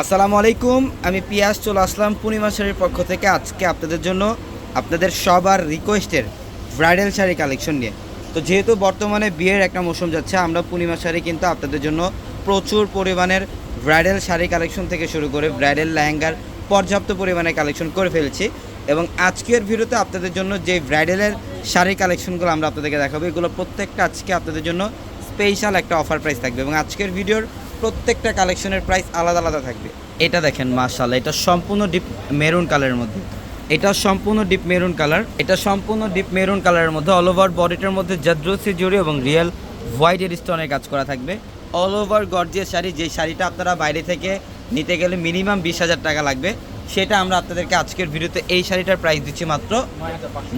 আসসালামু আলাইকুম, আমি পিয়াস, চলে আসলাম পূর্ণিমা শাড়ির পক্ষ থেকে আজকে আপনাদের জন্য আপনাদের সবার রিকোয়েস্টের ব্রাইডাল শাড়ি কালেকশন নিয়ে। তো যেহেতু বর্তমানে বিয়ের একটা মৌসুম যাচ্ছে, আমরা পূর্ণিমা শাড়ি কিন্তু আপনাদের জন্য প্রচুর পরিমাণের ব্রাইডাল শাড়ি কালেকশন থেকে শুরু করে ব্রাইডাল লেহেঙ্গার পর্যাপ্ত পরিমাণে কালেকশন করে ফেলেছি এবং আজকের ভিডিওতে আপনাদের জন্য যে ব্রাইডালের শাড়ি কালেকশনগুলো আমরা আপনাদেরকে দেখাবো, এগুলো প্রত্যেকটা আজকে আপনাদের জন্য স্পেশাল একটা অফার প্রাইস থাকবে এবং আজকের ভিডিওর প্রত্যেকটা কালেকশনের প্রাইস আলাদা আলাদা থাকবে। এটা দেখেন মাশাল্লাহ এটা সম্পূর্ণ ডিপ মেরুন কালারের মধ্যে। এটা সম্পূর্ণ ডিপ মেরুন কালার এটা সম্পূর্ণ ডিপ মেরুন কালারের মধ্যে অল ওভার বডিটার মধ্যে জাদ্রসি জুড়ি এবং রিয়েল হোয়াইট স্টোনের কাজ করা থাকবে। অল ওভার গর্জিয়াস শাড়ি, যে শাড়িটা আপনারা বাইরে থেকে নিতে গেলে মিনিমাম বিশ হাজার টাকা লাগবে, সেটা আমরা আপনাদেরকে আজকের ভিডিওতে এই শাড়িটার প্রাইস দিচ্ছি মাত্র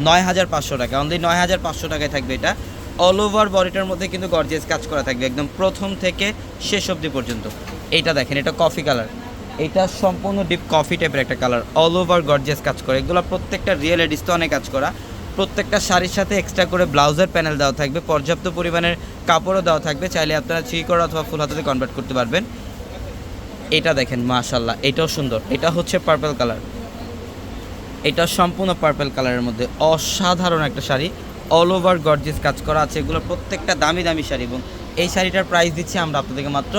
নয় হাজার পাঁচশো টাকা অনলি নয় হাজার পাঁচশো টাকায় থাকবে এটা। অল ওভার বডিটার মধ্যে কিন্তু গর্জিয়াস কাজ করা থাকবে, একদম প্রথম থেকে শেষ অবধি পর্যন্ত। এটা দেখেন, এটা কফি কালার এটা সম্পূর্ণ ডিপ কফি টাইপের একটা কালার অল ওভার গর্জিয়াস কাজ করে। এগুলো প্রত্যেকটা রিয়েল এডিস্টনে কাজ করা। প্রত্যেকটা শাড়ির সাথে এক্সট্রা করে ব্লাউজের প্যানেল দেওয়া থাকবে, পর্যাপ্ত পরিমাণের কাপড়ও দেওয়া থাকবে। চাইলে আপনারা করে অথবা ফুল হাতাতে কনভার্ট করতে পারবেন। এটা দেখেন মাশাল্লাহ এটাও সুন্দর। এটা হচ্ছে পার্পল কালার এটা সম্পূর্ণ পার্পল কালারের মধ্যে। অসাধারণ একটা শাড়ি। অল ওভার গর্জিয়াস কাজ করা আছে। এগুলো প্রত্যেকটা দামি দামি শাড়ি এবং এই শাড়িটার প্রাইস দিচ্ছি আমরা আপনাদেরকে মাত্র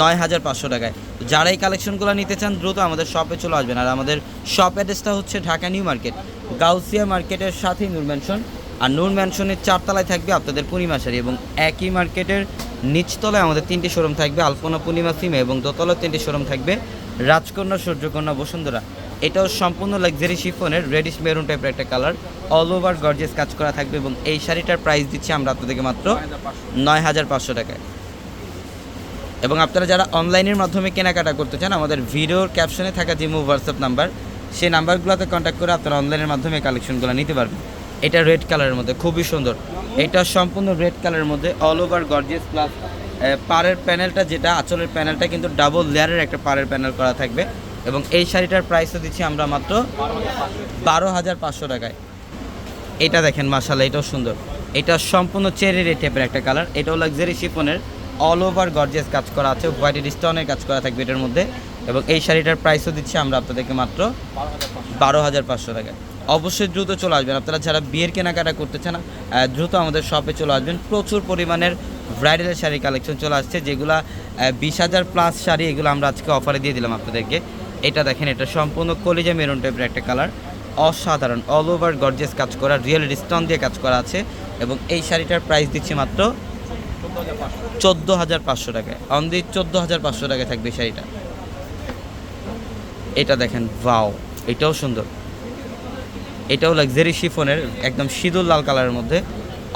নয় হাজার পাঁচশো টাকায়। যারা এই কালেকশনগুলো নিতে চান, দ্রুত আমাদের শপে চলে আসবেন। আর আমাদের শপ অ্যাড্রেসটা হচ্ছে ঢাকা নিউ মার্কেট, গাউসিয়া মার্কেটের সাথেই নূর ম্যানশন আর নূর ম্যানশনের চারতলায় থাকবে আপনাদের পূর্ণিমা শাড়ি এবং একই মার্কেটের নিচতলায় আমাদের তিনটি শোরুম থাকবে, আলপনা পূর্ণিমা সিমে এবং দোতলায় তিনটি শোরুম থাকবে রাজকন্যা, সূর্যকন্যা, বসুন্ধরা। এটাও সম্পূর্ণ লাক্সারি শিফনের রেডিশ মেরুন টাইপের একটা কালার অল ওভার গর্জিয়াস কাজ করা থাকবে এবং এই শাড়িটার প্রাইস দিচ্ছি আমরা আপনাদেরকে মাত্র নয় হাজার পাঁচশো টাকায়। এবং আপনারা যারা অনলাইনের মাধ্যমে কেনাকাটা করতে চান, আমাদের ভিডিওর ক্যাপশনে থাকা যে মুভ হোয়াটসঅ্যাপ নাম্বার সেই নাম্বারগুলোতে কন্ট্যাক্ট করে আপনারা অনলাইনের মাধ্যমে কালেকশনগুলো নিতে পারবেন। এটা রেড কালারের মধ্যে, খুবই সুন্দর। এটা সম্পূর্ণ রেড কালারের মধ্যে অল ওভার গর্জিয়াস প্লাস পাড়ের প্যানেলটা যেটা, আঁচলের প্যানেলটা কিন্তু ডাবল লেয়ারের একটা পাড়ের প্যানেল করা থাকবে। এবং এই শাড়িটার প্রাইসও দিচ্ছি আমরা মাত্র বারো হাজার পাঁচশো টাকায়। এটা দেখেন মাসাল্লাহ এটাও সুন্দর। এটা সম্পূর্ণ চেরি রেড একটা কালার এটাও লাক্সারি শিফনের অল ওভার গর্জেস কাজ করা আছে হোয়াইট স্টোনের কাজ করা থাকবে এটার মধ্যে। এবং এই শাড়িটার প্রাইসও দিচ্ছি আমরা আপনাদেরকে মাত্র বারো হাজার পাঁচশো টাকায়। অবশ্যই দ্রুত চলে আসবেন। আপনারা যারা বিয়ের কেনাকাটা করতে চান দ্রুত আমাদের শপে চলে আসবেন। প্রচুর পরিমাণের ব্রাইডাল শাড়ি কালেকশন চলে আসছে, যেগুলা বিশ হাজার প্লাস শাড়ি এগুলো আমরা আজকে অফারে দিয়ে দিলাম আপনাদেরকে। এটা দেখেন, এটা সম্পূর্ণ কলিজা মেরুন টাইপের একটা কালার। অসাধারণ অল ওভার গর্জিয়াস কাজ করা রিয়েল স্টোন দিয়ে কাজ করা আছে। এবং এই শাড়িটার প্রাইস দিচ্ছি মাত্র চোদ্দ হাজার পাঁচশো টাকায়। অনলি চোদ্দ হাজার পাঁচশো টাকায় থাকবে শাড়িটা। এটা দেখেন ভাও এটাও সুন্দর। এটাও লাক্সারি শিফনের একদম সিঁদুর লাল কালারের মধ্যে।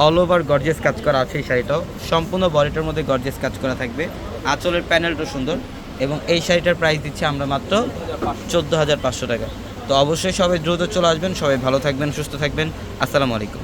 অল ওভার গর্জেস কাজ করা আছে এই শাড়িটাও। সম্পূর্ণ বডিটার মধ্যে গর্জিয়াস কাজ করা থাকবে। আঁচলের প্যানেলটা সুন্দর। এবং এই শাড়িটার প্রাইস দিচ্ছি আমরা মাত্র চোদ্দ হাজার পাঁচশো টাকা। তো অবশ্যই সবাই দ্রুত চলে আসবেন, সবাই ভালো থাকবেন, সুস্থ থাকবেন। আসসালামু আলাইকুম।